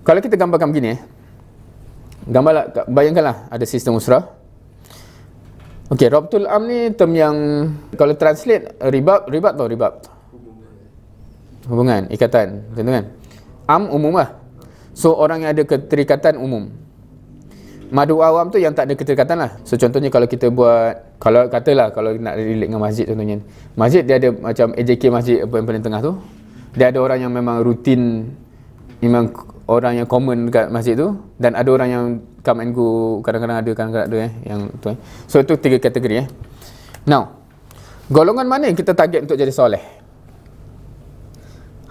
Kalau kita gambarkan begini eh. Gambarlah bayangkanlah ada sistem usrah. Okey, Rabtul Am ni term yang kalau translate ribab, ribab tau ribab. Hubungan, ikatan, macam tu kan. Am umum lah. So orang yang ada keterikatan umum. Madu awam tu yang tak ada keterikatan lah. So contohnya kalau kita buat, kalau katalah kalau nak relate dengan masjid contohnya. Masjid dia ada macam AJK masjid apa yang paling tengah tu. Dia ada orang yang memang rutin, memang orang yang common dekat masjid tu. Dan ada orang yang come and go, kadang-kadang ada, kadang-kadang ada eh. Yang tu, eh. So itu tiga kategori eh. Now, golongan mana yang kita target untuk jadi soleh?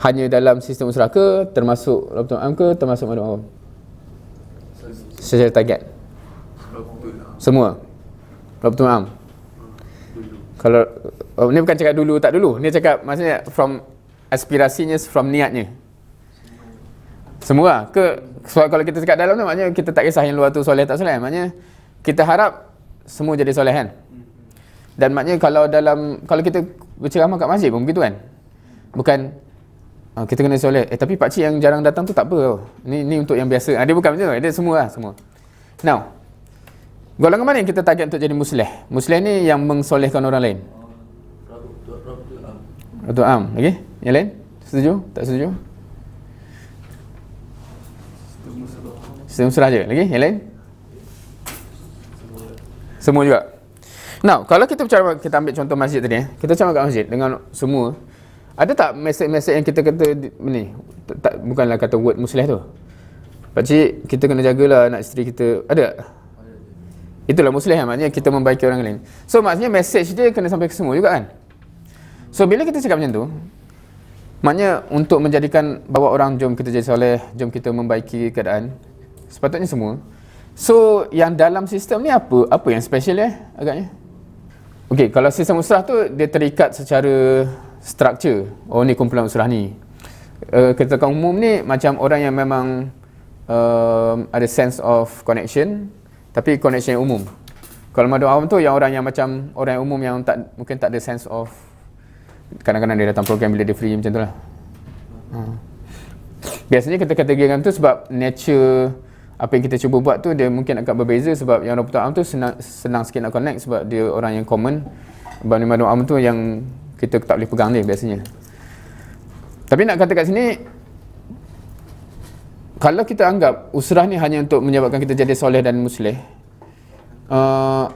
Hanya dalam sistem usaha ke, termasuk Rabtul Am ke, termasuk Madu Awam? secara target semua Rabtul Am kalau oh, ni bukan cakap dulu tak dulu ni cakap maksudnya from aspirasinya from niatnya semua ke sebab kalau kita cakap dalam tu maknanya kita tak kisah yang luar tu soleh tak soleh maknanya kita harap semua jadi soleh kan dan maknanya kalau dalam kalau kita berceramah kat masjid pun begitu kan bukan Oh, kita kena soleh. Eh tapi pak cik yang jarang datang tu tak apa tau. Ni ni untuk yang biasa. Ah, dia bukan macam tu. Dia semua lah semua. Now. Golongan mana yang kita target untuk jadi musleh? Musleh ni yang mengsolehkan orang lain. Ratu Am. Okey? Yang lain? Setuju? Tak setuju? Sistem je. Lagi? Yang lain? Semua juga. Now, kalau kita bicara kita ambil contoh masjid tadi eh. Kita bicara kat masjid dengan semua ada tak mesej-mesej yang kita kata ni? Tak, tak bukanlah kata word muslih tu. Pak cik, kita kena jagalah anak isteri kita. Ada? Itulah muslih maknanya kita membaiki orang lain. So maksudnya mesej dia kena sampai ke semua juga kan? So bila kita cakap macam tu, maknanya untuk menjadikan bawa orang jom kita jadi soleh, jom kita membaiki keadaan, sepatutnya semua. So yang dalam sistem ni apa? Apa yang special eh agaknya? Okey, kalau sistem usrah tu dia terikat secara structure oh ni kumpulan usrah ni uh, ketekan umum ni macam orang yang memang uh, ada sense of connection tapi connection yang umum kalau madu awam tu yang orang yang macam orang yang umum yang tak mungkin tak ada sense of kadang-kadang dia datang program bila dia free macam tu lah. Uh. biasanya kita kategorikan tu sebab nature apa yang kita cuba buat tu dia mungkin agak berbeza sebab yang Rabbul Am tu senang, senang sikit nak connect sebab dia orang yang common. Bani Madu Am tu yang kita tak boleh pegang dia biasanya. Tapi nak kata kat sini kalau kita anggap usrah ni hanya untuk menyebabkan kita jadi soleh dan musleh uh,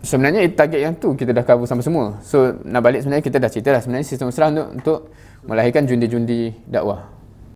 sebenarnya target yang tu kita dah cover sama semua. So nak balik sebenarnya kita dah cerita lah sebenarnya sistem usrah untuk, untuk melahirkan jundi-jundi dakwah